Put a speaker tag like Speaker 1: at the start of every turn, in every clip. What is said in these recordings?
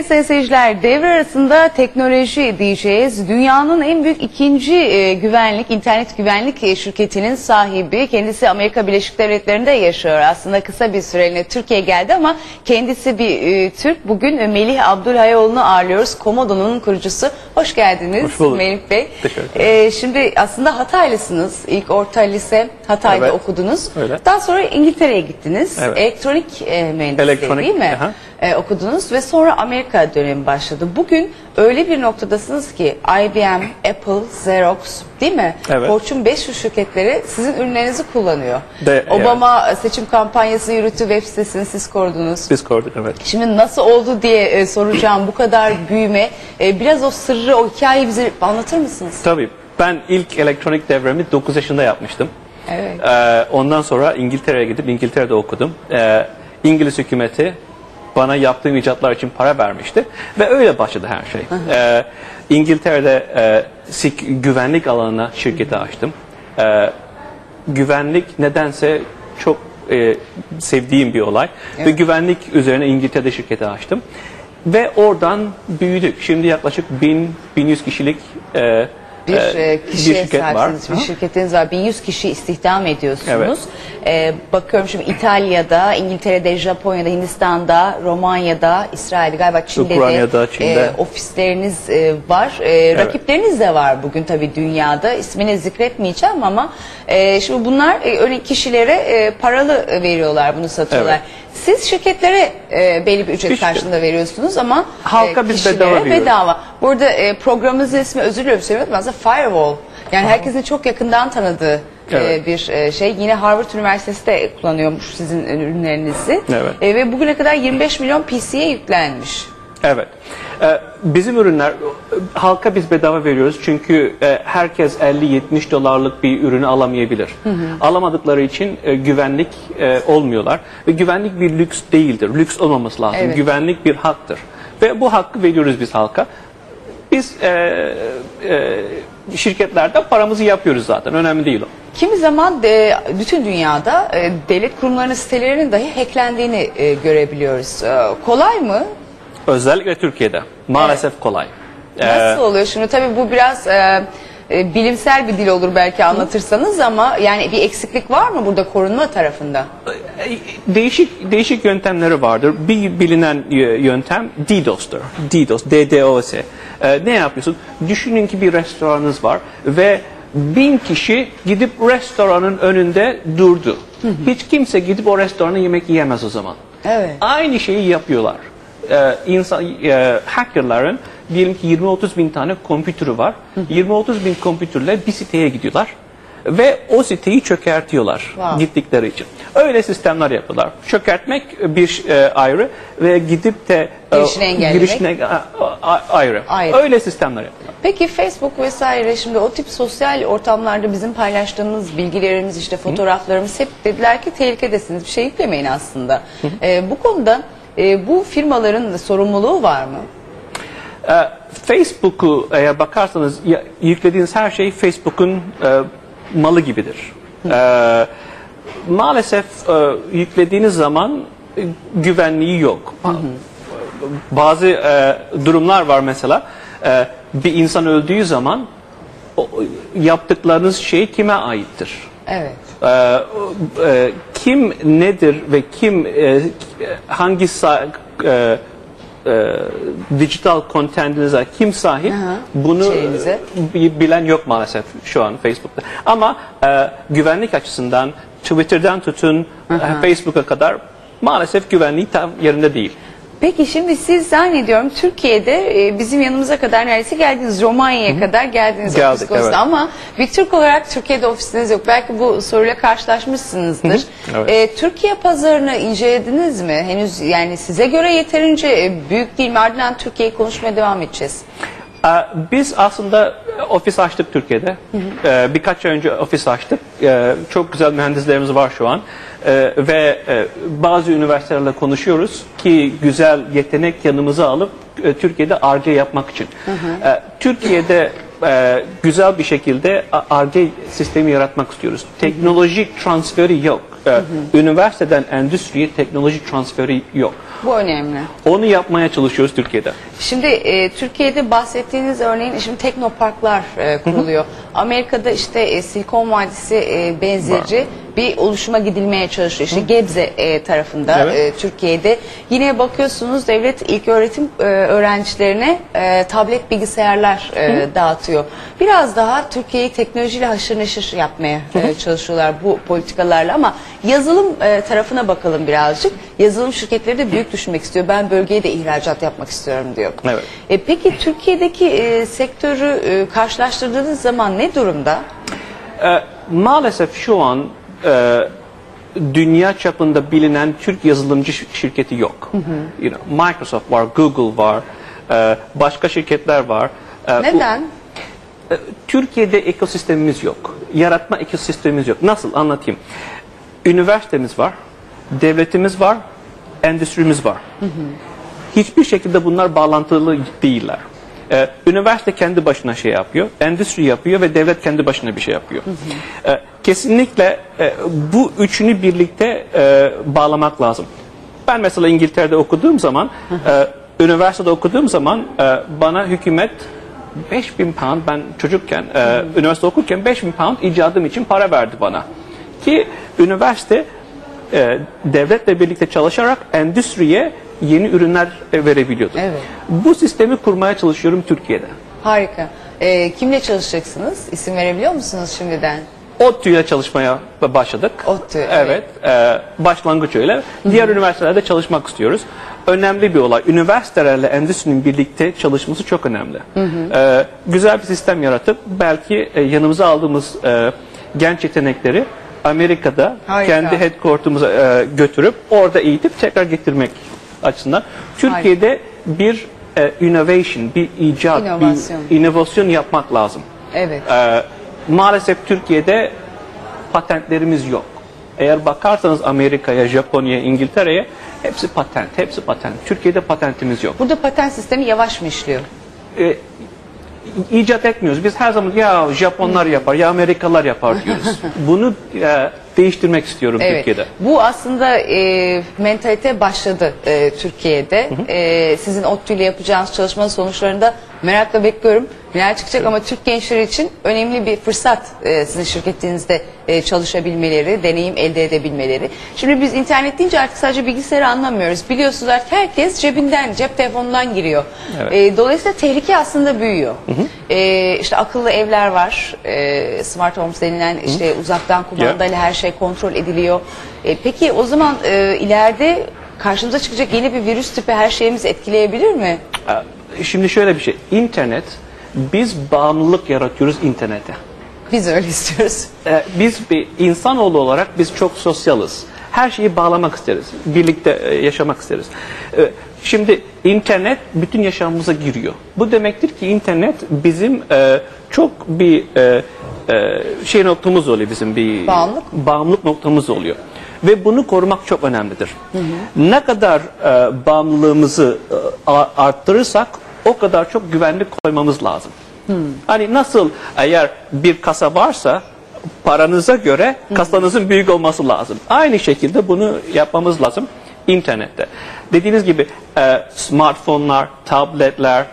Speaker 1: Evet sayın seyirciler devre arasında teknoloji diyeceğiz. Dünyanın en büyük ikinci e, güvenlik, internet güvenlik e, şirketinin sahibi. Kendisi Amerika Birleşik Devletleri'nde yaşıyor. Aslında kısa bir süreliğine Türkiye'ye geldi ama kendisi bir e, Türk. Bugün e, Melih Abdülhayoğlu'nu ağırlıyoruz. Komodo'nun kurucusu. Hoş geldiniz
Speaker 2: Hoş bulduk.
Speaker 1: Melih Bey.
Speaker 2: Teşekkür ederim.
Speaker 1: E, şimdi aslında Hataylısınız. İlk orta lise Hatay'da
Speaker 2: Evet.
Speaker 1: okudunuz.
Speaker 2: Öyle.
Speaker 1: Daha sonra İngiltere'ye gittiniz.
Speaker 2: Evet.
Speaker 1: Elektronik e, mühendisliği
Speaker 2: Elektronik,
Speaker 1: değil mi?
Speaker 2: aha.
Speaker 1: e, okudunuz ve sonra Amerika dönemi başladı. Bugün öyle bir noktadasınız ki IBM, Apple, Xerox değil mi?
Speaker 2: Evet.
Speaker 1: Fortune 500 şirketleri sizin ürünlerinizi kullanıyor.
Speaker 2: De-
Speaker 1: Obama seçim kampanyası yürüttü, web sitesini siz kurdunuz.
Speaker 2: Biz kurduk evet.
Speaker 1: Şimdi nasıl oldu diye e, soracağım bu kadar büyüme. E, biraz o sırrı, o hikayeyi bize anlatır mısınız?
Speaker 2: Tabii ben ilk elektronik devremi 9 yaşında yapmıştım.
Speaker 1: Evet.
Speaker 2: Ee, ondan sonra İngiltere'ye gidip İngiltere'de okudum. Ee, İngiliz hükümeti bana yaptığım icatlar için para vermişti ve öyle başladı her şey. Ee, İngiltere'de e, sik- güvenlik alanına şirketi açtım. Ee, güvenlik nedense çok e, sevdiğim bir olay ve güvenlik üzerine İngiltere'de şirketi açtım. Ve oradan büyüdük. Şimdi yaklaşık 1000 1100 kişilik e,
Speaker 1: bir
Speaker 2: e,
Speaker 1: e, kişiye
Speaker 2: şirket var.
Speaker 1: bir şirketiniz var. 1100 kişi istihdam ediyorsunuz.
Speaker 2: Evet.
Speaker 1: E, bakıyorum şimdi İtalya'da, İngiltere'de, Japonya'da, Hindistan'da, Romanya'da, İsrail'de galiba Çin'de
Speaker 2: Ukrayna'da,
Speaker 1: de
Speaker 2: Çin'de.
Speaker 1: e, ofisleriniz e, var. E, Rakipleriniz de var bugün tabii dünyada. İsmini zikretmeyeceğim ama e, şimdi bunlar e, kişilere e, paralı veriyorlar, bunu satıyorlar.
Speaker 2: Evet.
Speaker 1: Siz şirketlere e, belli bir ücret
Speaker 2: İşte.
Speaker 1: karşılığında veriyorsunuz ama
Speaker 2: Halka biz
Speaker 1: kişilere
Speaker 2: bedava veriyoruz.
Speaker 1: bedava. Burada e, programımızın ismi özür diliyorum söylüyorum aslında Firewall. Yani herkesin çok yakından tanıdığı e,
Speaker 2: Evet.
Speaker 1: bir e, şey. Yine Harvard Üniversitesi de kullanıyormuş sizin ürünlerinizi.
Speaker 2: Evet.
Speaker 1: E, ve bugüne kadar 25 milyon PC'ye yüklenmiş.
Speaker 2: Evet. Ee, bizim ürünler halka biz bedava veriyoruz çünkü e, herkes 50-70 dolarlık bir ürünü alamayabilir. Alamadıkları için e, güvenlik e, olmuyorlar ve güvenlik bir lüks değildir. Lüks olmaması lazım.
Speaker 1: Evet.
Speaker 2: Güvenlik bir haktır. Ve bu hakkı veriyoruz biz halka. Biz e, e, şirketlerde paramızı yapıyoruz zaten. Önemli değil o.
Speaker 1: Kimi zaman de, bütün dünyada e, devlet kurumlarının sitelerinin dahi hacklendiğini e, görebiliyoruz. E, kolay mı?
Speaker 2: Özellikle Türkiye'de. Maalesef kolay. Ee,
Speaker 1: Nasıl oluyor şimdi? Tabii bu biraz e, e, bilimsel bir dil olur belki anlatırsanız ama yani bir eksiklik var mı burada korunma tarafında?
Speaker 2: Değişik değişik yöntemleri vardır. Bir bilinen y- yöntem DDoS'tur. DDoS, DDoS. Ee, ne yapıyorsun? Düşünün ki bir restoranınız var ve bin kişi gidip restoranın önünde durdu. Hiç kimse gidip o restorana yemek yiyemez o zaman.
Speaker 1: Evet.
Speaker 2: Aynı şeyi yapıyorlar. Ee, insan, e, hackerların diyelim ki 20-30 bin tane kompütürü var. 20-30 bin kompütürle bir siteye gidiyorlar. Ve o siteyi çökertiyorlar
Speaker 1: Wow.
Speaker 2: gittikleri için. Öyle sistemler yapıyorlar. Çökertmek bir e, ayrı ve gidip de e,
Speaker 1: Girişini engellemek.
Speaker 2: girişine, ayrı.
Speaker 1: Ayrı.
Speaker 2: Öyle sistemler yapıyorlar.
Speaker 1: Peki Facebook vesaire şimdi o tip sosyal ortamlarda bizim paylaştığımız bilgilerimiz işte fotoğraflarımız hep dediler ki tehlikedesiniz bir şey yüklemeyin aslında. Ee, bu konuda e, bu firmaların sorumluluğu var mı?
Speaker 2: E, Facebook'u eğer bakarsanız ya- yüklediğiniz her şey Facebook'un e, malı gibidir. E, maalesef e, yüklediğiniz zaman e, güvenliği yok. Bazı e, durumlar var mesela e, bir insan öldüğü zaman o, yaptıklarınız şey kime aittir?
Speaker 1: Evet.
Speaker 2: Ee, e, kim nedir ve kim e, hangi sa- e, e, dijital contentinize kim sahip
Speaker 1: Aha,
Speaker 2: bunu
Speaker 1: şeyinize.
Speaker 2: bi- bilen yok maalesef şu an Facebook'ta. Ama e, güvenlik açısından Twitter'dan tutun e, Facebook'a kadar maalesef güvenliği tam yerinde değil.
Speaker 1: Peki şimdi siz zannediyorum Türkiye'de e, bizim yanımıza kadar neredeyse geldiniz. Romanya'ya kadar geldiniz.
Speaker 2: Geldik,
Speaker 1: ofis konusunda.
Speaker 2: evet.
Speaker 1: Ama bir Türk olarak Türkiye'de ofisiniz yok. Belki bu soruyla karşılaşmışsınızdır.
Speaker 2: Evet.
Speaker 1: E, Türkiye pazarını incelediniz mi? Henüz yani size göre yeterince e, büyük değil mi? Ardından Türkiye'yi konuşmaya devam edeceğiz.
Speaker 2: Ee, Biz aslında ofis açtık Türkiye'de. Ee, Birkaç ay önce ofis açtık. Ee, Çok güzel mühendislerimiz var şu an. Ee, Ve e, bazı üniversitelerle konuşuyoruz ki güzel yetenek yanımıza alıp e, Türkiye'de R&D yapmak için. Ee, Türkiye'de e, güzel bir şekilde R&D sistemi yaratmak istiyoruz. Teknoloji transferi yok. Ee, Üniversiteden endüstriye teknoloji transferi yok.
Speaker 1: Bu önemli.
Speaker 2: Onu yapmaya çalışıyoruz Türkiye'de.
Speaker 1: Şimdi e, Türkiye'de bahsettiğiniz örneğin şimdi teknoparklar e, kuruluyor. Amerika'da işte e, Silikon Vadisi e, benzeri
Speaker 2: Var.
Speaker 1: Bir oluşuma gidilmeye çalışıyor. İşte Gebze e, tarafında
Speaker 2: Evet.
Speaker 1: e, Türkiye'de. Yine bakıyorsunuz devlet ilk öğretim e, öğrencilerine e, tablet bilgisayarlar e, dağıtıyor. Biraz daha Türkiye'yi teknolojiyle haşır neşir yapmaya e, çalışıyorlar bu politikalarla ama yazılım e, tarafına bakalım birazcık. Yazılım şirketleri de büyük düşünmek istiyor. Ben bölgeye de ihracat yapmak istiyorum diyor.
Speaker 2: Evet.
Speaker 1: E, peki Türkiye'deki e, sektörü e, karşılaştırdığınız zaman ne durumda?
Speaker 2: Ee, maalesef şu an e, dünya çapında bilinen Türk yazılımcı şi- şirketi yok. You know, Microsoft var, Google var, e, başka şirketler var. E, bu-
Speaker 1: Neden?
Speaker 2: e, Türkiye'de ekosistemimiz yok. Yaratma ekosistemimiz yok. Nasıl anlatayım? Üniversitemiz var, devletimiz var, endüstrimiz var. Hiçbir şekilde bunlar bağlantılı değiller. Ee, üniversite kendi başına şey yapıyor, endüstri yapıyor ve devlet kendi başına bir şey yapıyor. Ee, kesinlikle e, bu üçünü birlikte e, bağlamak lazım. Ben mesela İngiltere'de okuduğum zaman, e, üniversitede okuduğum zaman e, bana hükümet 5000 pound ben çocukken, e, üniversite okurken 5000 pound icadım için para verdi bana. Ki üniversite e, devletle birlikte çalışarak endüstriye yeni ürünler verebiliyordu.
Speaker 1: Evet.
Speaker 2: Bu sistemi kurmaya çalışıyorum Türkiye'de.
Speaker 1: Harika. E, kimle çalışacaksınız? İsim verebiliyor musunuz şimdiden?
Speaker 2: ODTÜ'yle çalışmaya başladık.
Speaker 1: ODTÜ, evet.
Speaker 2: Evet. e, başlangıç öyle. Diğer üniversitelerde çalışmak istiyoruz. Önemli bir olay. Üniversitelerle endüstrinin birlikte çalışması çok önemli. E, güzel bir sistem yaratıp belki e, yanımıza aldığımız e, genç yetenekleri Amerika'da
Speaker 1: Harika.
Speaker 2: kendi headquarter'ımıza e, götürüp orada eğitip tekrar getirmek açısından. Türkiye'de bir e, innovation, bir icat,
Speaker 1: İnovasyon.
Speaker 2: bir inovasyon yapmak lazım.
Speaker 1: Evet.
Speaker 2: Ee, maalesef Türkiye'de patentlerimiz yok. Eğer bakarsanız Amerika'ya, Japonya'ya, İngiltere'ye hepsi patent, hepsi patent. Türkiye'de patentimiz yok.
Speaker 1: Burada patent sistemi yavaş mı işliyor?
Speaker 2: Ee, icat etmiyoruz. Biz her zaman ya Japonlar yapar, ya Amerikalılar yapar diyoruz. Bunu e, değiştirmek istiyorum
Speaker 1: Evet.
Speaker 2: Türkiye'de.
Speaker 1: Bu aslında e, mentalite başladı e, Türkiye'de. E, sizin ODTÜ ile yapacağınız çalışmanın sonuçlarında merakla bekliyorum. Neler çıkacak ama Türk gençleri için önemli bir fırsat e, sizin şirketinizde e, çalışabilmeleri, deneyim elde edebilmeleri. Şimdi biz internet deyince artık sadece bilgisayarı anlamıyoruz. Biliyorsunuz artık herkes cebinden, cep telefonundan giriyor.
Speaker 2: Evet.
Speaker 1: E, dolayısıyla tehlike aslında büyüyor. E, işte akıllı evler var, e, smart homes denilen işte uzaktan kumandayla her şey kontrol ediliyor. E, peki o zaman e, ileride karşımıza çıkacak yeni bir virüs tipi her şeyimizi etkileyebilir mi?
Speaker 2: Ee, Şimdi şöyle bir şey. İnternet, biz bağımlılık yaratıyoruz internete.
Speaker 1: Biz öyle istiyoruz.
Speaker 2: Ee, biz bir insanoğlu olarak biz çok sosyalız. Her şeyi bağlamak isteriz. Birlikte e, yaşamak isteriz. Ee, Şimdi internet bütün yaşamımıza giriyor. Bu demektir ki internet bizim e, çok bir e, e, şey noktamız oluyor bizim bir
Speaker 1: Bağımlılık.
Speaker 2: bağımlılık noktamız oluyor. Ve bunu korumak çok önemlidir. Ne kadar e, bağımlılığımızı e, arttırırsak o kadar çok güvenlik koymamız lazım. Hani nasıl eğer bir kasa varsa paranıza göre kasanızın büyük olması lazım. Aynı şekilde bunu yapmamız lazım internette. Dediğiniz gibi e, smartphone'lar, tabletler,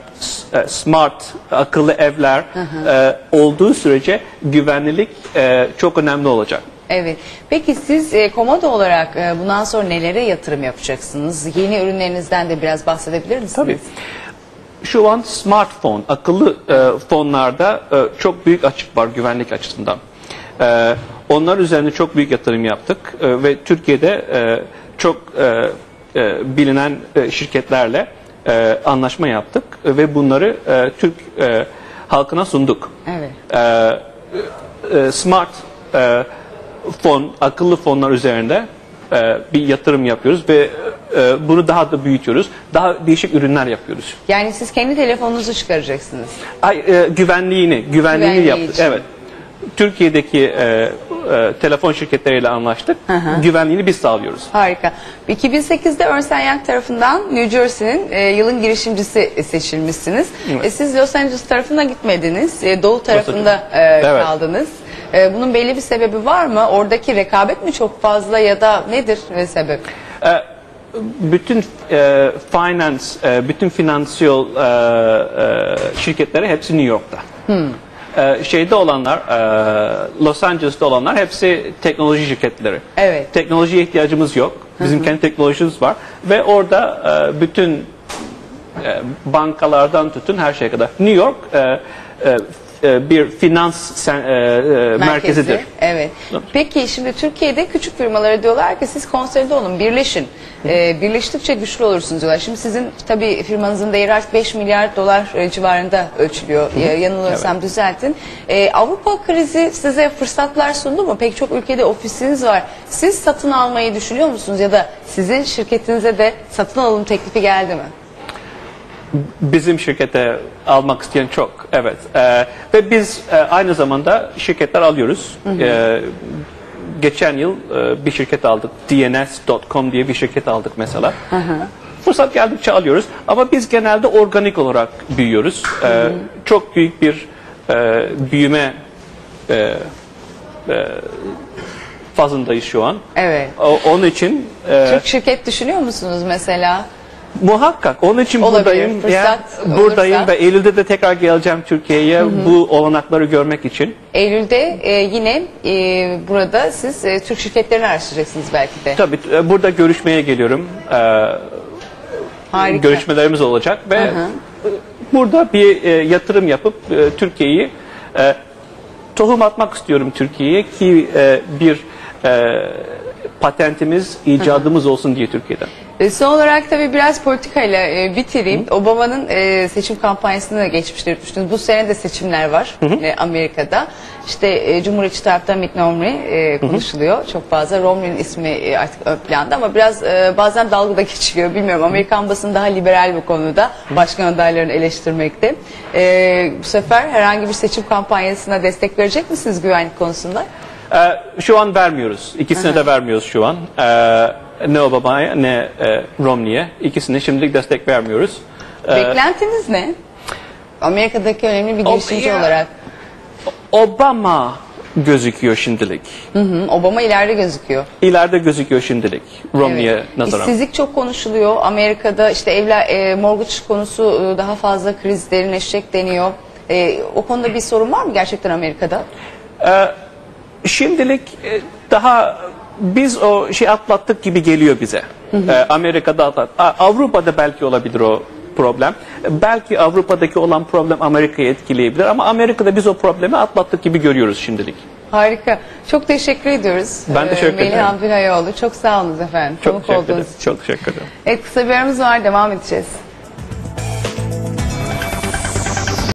Speaker 2: e, smart akıllı evler e, olduğu sürece güvenlik e, çok önemli olacak.
Speaker 1: Evet. Peki siz e, Komodo olarak e, bundan sonra nelere yatırım yapacaksınız? Yeni ürünlerinizden de biraz bahsedebilir misiniz?
Speaker 2: Tabii. Şu an smartphone, akıllı e, fonlarda e, çok büyük açık var güvenlik açısından. E, onlar üzerine çok büyük yatırım yaptık e, ve Türkiye'de e, çok e, e, bilinen e, şirketlerle e, anlaşma yaptık ve bunları e, Türk e, halkına sunduk.
Speaker 1: Evet.
Speaker 2: E, e, smart e, fon, akıllı fonlar üzerinde e, bir yatırım yapıyoruz ve e, bunu daha da büyütüyoruz. Daha değişik ürünler yapıyoruz.
Speaker 1: Yani siz kendi telefonunuzu çıkaracaksınız.
Speaker 2: Ay, e, güvenliğini, güvenliğini
Speaker 1: Güvenliği
Speaker 2: yaptık.
Speaker 1: için.
Speaker 2: Evet. Türkiye'deki e, e, telefon şirketleriyle anlaştık. Güvenliğini biz sağlıyoruz.
Speaker 1: Harika. 2008'de Ernst Young tarafından New Jersey'nin e, yılın girişimcisi seçilmişsiniz.
Speaker 2: Evet.
Speaker 1: E, siz Los Angeles tarafına gitmediniz. E, Doğu tarafında e,
Speaker 2: Evet.
Speaker 1: kaldınız. E, bunun belli bir sebebi var mı? Oradaki rekabet mi çok fazla ya da nedir ve sebep?
Speaker 2: E, bütün e, finance, e, bütün finansiyel e, e, şirketleri hepsi New York'ta. E, şeyde olanlar, e, Los Angeles'ta olanlar hepsi teknoloji şirketleri.
Speaker 1: Evet.
Speaker 2: Teknolojiye ihtiyacımız yok. Bizim kendi teknolojimiz var ve orada e, bütün e, bankalardan tutun her şeye kadar. New York e, e, e, bir finans sen- e, e, merkezidir.
Speaker 1: Evet. Peki şimdi Türkiye'de küçük firmalara diyorlar ki siz konsolide olun, birleşin. Ee, birleştikçe güçlü olursunuz diyorlar. Şimdi sizin tabii firmanızın değeri artık 5 milyar dolar e, civarında ölçülüyor. Ya- Yanılıyorsam düzeltin. Ee, Avrupa krizi size fırsatlar sundu mu? Pek çok ülkede ofisiniz var. Siz satın almayı düşünüyor musunuz? Ya da sizin şirketinize de satın alım teklifi geldi mi?
Speaker 2: Bizim şirkete almak isteyen çok. Evet. Ee, ve biz e, aynı zamanda şirketler alıyoruz. Ee, geçen yıl e, bir şirket aldık. DNS.com diye bir şirket aldık mesela. Fırsat geldikçe alıyoruz. Ama biz genelde organik olarak büyüyoruz. Ee, çok büyük bir e, büyüme e, e, fazındayız şu an.
Speaker 1: Evet.
Speaker 2: O, onun için e,
Speaker 1: Türk şirket düşünüyor musunuz mesela?
Speaker 2: Muhakkak. Onun için
Speaker 1: Olabilir,
Speaker 2: buradayım.
Speaker 1: fırsat
Speaker 2: Ya, buradayım
Speaker 1: olursa.
Speaker 2: ve Eylül'de de tekrar geleceğim Türkiye'ye bu olanakları görmek için.
Speaker 1: Eylül'de e, yine e, burada siz e, Türk şirketlerini araştıracaksınız belki de.
Speaker 2: Tabii e, burada görüşmeye geliyorum. Ee,
Speaker 1: Harika.
Speaker 2: görüşmelerimiz olacak ve e, burada bir e, yatırım yapıp e, Türkiye'yi e, tohum atmak istiyorum Türkiye'ye ki e, bir e, patentimiz, icadımız olsun diye Türkiye'den.
Speaker 1: E, Son olarak tabii biraz politikayla e, bitireyim. Obama'nın e, seçim kampanyasını da geçmişte yürütmüştünüz. Bu sene de seçimler var e, Amerika'da. İşte e, Cumhuriyetçi tarafta Mitt Romney e, konuşuluyor. Çok fazla Romney'nin ismi e, artık ön planda ama biraz e, bazen dalga da geçiliyor. Bilmiyorum Amerikan basını daha liberal bu konuda. Başkan adaylarını eleştirmekte. E, bu sefer herhangi bir seçim kampanyasına destek verecek misiniz güvenlik konusunda?
Speaker 2: Ee, şu an vermiyoruz. İkisine de vermiyoruz şu an. Ee, ne Obama'ya ne e, Romney'e. İkisine şimdilik destek vermiyoruz. Ee,
Speaker 1: Beklentiniz ne? Amerika'daki önemli bir
Speaker 2: O-
Speaker 1: girişimci
Speaker 2: ya-
Speaker 1: olarak.
Speaker 2: Obama gözüküyor şimdilik.
Speaker 1: Hı, Obama ileride gözüküyor.
Speaker 2: İleride gözüküyor şimdilik Romney'e nazaran.
Speaker 1: İşsizlik çok konuşuluyor. Amerika'da işte evler, e, mortgage konusu e, daha fazla kriz derinleşecek deniyor. E, o konuda bir sorun var mı gerçekten Amerika'da?
Speaker 2: Şimdilik e, daha biz o şey atlattık gibi geliyor bize. Ee, Amerika'da atlat. Avrupa'da belki olabilir o problem. Belki Avrupa'daki olan problem Amerika'yı etkileyebilir ama Amerika'da biz o problemi atlattık gibi görüyoruz şimdilik.
Speaker 1: Harika. Çok teşekkür ediyoruz.
Speaker 2: Ben teşekkür
Speaker 1: Melih
Speaker 2: ederim.
Speaker 1: Abdülhayoğlu. Çok sağ olun efendim.
Speaker 2: Çok
Speaker 1: Konuk
Speaker 2: teşekkür ederim.
Speaker 1: için.
Speaker 2: Çok teşekkür ederim.
Speaker 1: Evet kısa bir aramız var. Devam edeceğiz.